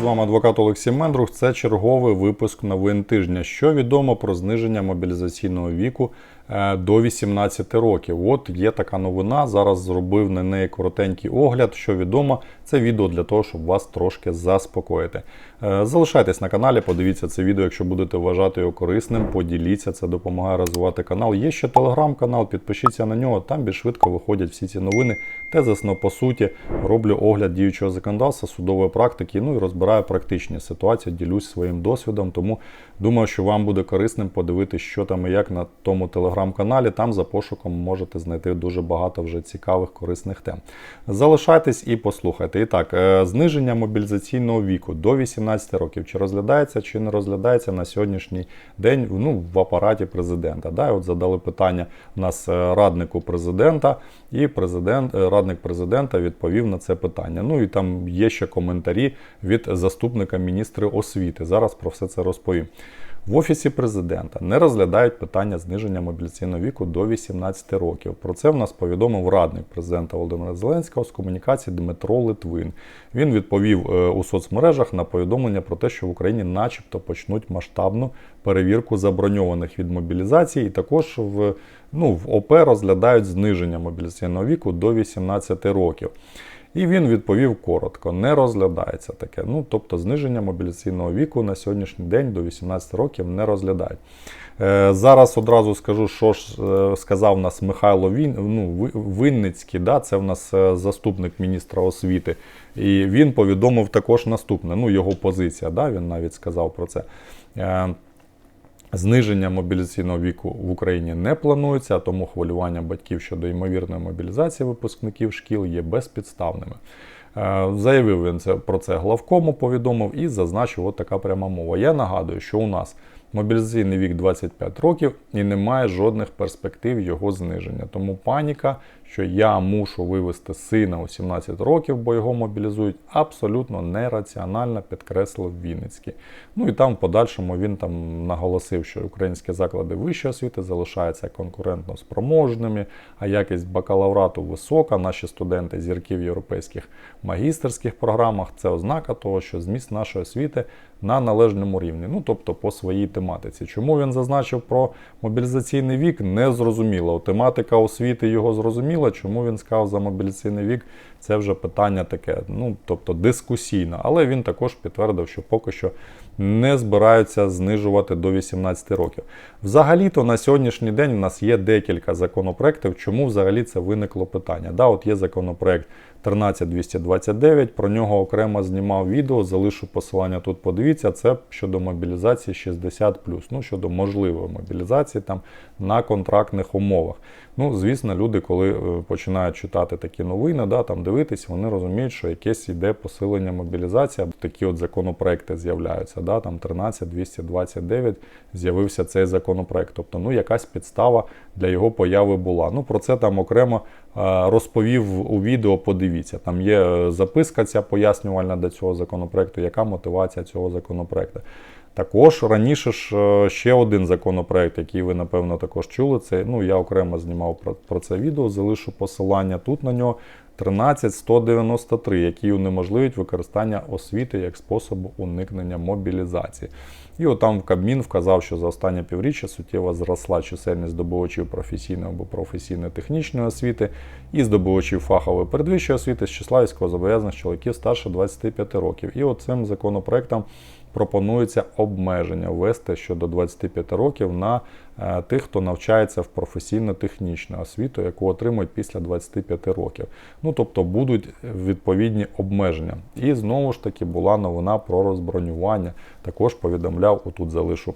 З вами адвокат Олексій Мендрух. Це черговий випуск новин тижня. Що відомо про зниження мобілізаційного віку е, до 18 років. От є така новина. Зараз зробив на неї коротенький огляд. Що відомо, це відео для того, щоб вас трошки заспокоїти. Е, Залишайтесь на каналі, подивіться це відео, якщо будете вважати його корисним, поділіться, це допомагає розвивати канал. Є ще телеграм-канал, підпишіться на нього, там більш швидко виходять всі ці новини. Тезисно, по суті, роблю огляд діючого законодавства, судової практики, ну і розбираю практичні ситуації, ділюсь своїм досвідом. Тому думаю, що вам буде корисним подивитися, що там і як на тому телеграм-каналі. Там за пошуком можете знайти дуже багато вже цікавих, корисних тем. Залишайтесь і послухайте. І так, е, зниження мобілізаційного віку до 18 років. Чи розглядається, чи не розглядається на сьогоднішній день ну, в апараті президента. Да? От задали питання нас е, раднику президента, і президент, е, радник президента відповів на це питання. Ну і там є ще коментарі від заступника міністра освіти. Зараз про все це розповім. В офісі президента не розглядають питання зниження мобілізаційного віку до 18 років. Про це в нас повідомив радник президента Володимира Зеленського з комунікації Дмитро Литвин. Він відповів е, у соцмережах на повідомлення про те, що в Україні, начебто, почнуть масштабну перевірку заброньованих від мобілізації, і також в ну в ОП розглядають зниження мобілізаційного віку до 18 років. І він відповів коротко: не розглядається таке. Ну, тобто, зниження мобілізаційного віку на сьогоднішній день до 18 років не розглядають. Е, зараз одразу скажу, що ж е, сказав нас Михайло Він, ну, Винницький, да, це в нас е, заступник міністра освіти. І він повідомив також наступне. Ну, його позиція, да, він навіть сказав про це. Зниження мобілізаційного віку в Україні не планується, тому хвилювання батьків щодо ймовірної мобілізації випускників шкіл є безпідставними. Е, Заявив він це про це главкому, повідомив і зазначив от така пряма мова. Я нагадую, що у нас мобілізаційний вік 25 років і немає жодних перспектив його зниження. Тому паніка, що я мушу вивести сина у 17 років, бо його мобілізують, абсолютно нераціонально підкреслив Вінницький. Ну і там в подальшому він там наголосив, що українські заклади вищої освіти залишаються конкурентно спроможними, а якість бакалаврату висока. Наші студенти зірки в європейських магістерських програмах це ознака того, що зміст нашої освіти на належному рівні. Ну тобто по своїй тематиці. Чому він зазначив про мобілізаційний вік? Не зрозуміло. Тематика освіти його зрозуміла. Чому він сказав за мобілізаційний вік? Це вже питання таке, ну тобто дискусійне. Але він також підтвердив, що поки що не збираються знижувати до 18 років. Взагалі-то на сьогоднішній день у нас є декілька законопроєктів, чому взагалі це виникло питання. Да, от є законопроект 13229, про нього окремо знімав відео, залишу посилання тут, подивіться, це щодо мобілізації 60+, ну щодо можливої мобілізації там на контрактних умовах. Ну, звісно, люди, коли е, починають читати такі новини, да, там дивитись, вони розуміють, що якесь йде посилення мобілізації, такі от законопроекти з'являються. Да, там 13229 з'явився цей законопроект. Тобто, ну, якась підстава для його появи була. Ну, про це там окремо е, розповів у відео. Подивіться, там є е, записка ця пояснювальна до цього законопроекту, яка мотивація цього законопроекту. Також раніше ж е, ще один законопроект, який ви напевно також чули. Це ну я окремо знімав про, про це відео. Залишу посилання тут на нього. 13193, які унеможливить використання освіти як способу уникнення мобілізації. І от там Кабмін вказав, що за останнє півріччя суттєво зросла чисельність здобувачів професійної або професійно-технічної освіти і здобувачів фахової передвищої освіти з числа військовозобов'язаних чоловіків старше 25 років. І от цим законопроектом пропонується обмеження ввести щодо 25 років на е, тих, хто навчається в професійно-технічну освіту, яку отримують після 25 років. Ну тобто будуть відповідні обмеження. І знову ж таки була новина про розбронювання. Також повідомляв, отут залишу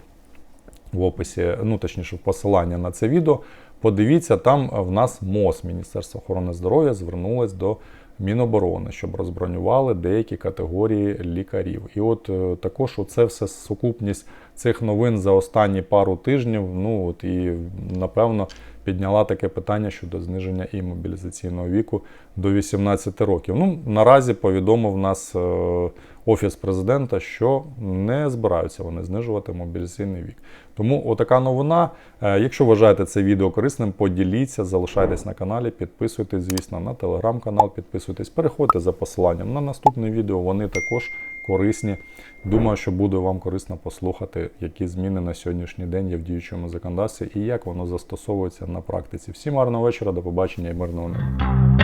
в описі, ну точніше, посилання на це відео. Подивіться, там в нас МОЗ, Міністерство охорони здоров'я, звернулось до Міноборони, щоб розбронювали деякі категорії лікарів. І от е, також оце все сукупність цих новин за останні пару тижнів. Ну от і напевно підняла таке питання щодо зниження і мобілізаційного віку до 18 років. Ну наразі повідомив нас е, офіс президента, що не збираються вони знижувати мобілізаційний вік. Тому отака новина. Е, Якщо вважаєте це відео корисним, поділіться, залишайтесь на каналі, підписуйтесь, звісно, на телеграм-канал, підписуйтесь, переходьте за посиланням на наступне відео. Вони також корисні. Думаю, що буде вам корисно послухати, які зміни на сьогоднішній день є в діючому законодавстві і як воно застосовується на практиці. Всім гарного вечора, до побачення і мирного неба.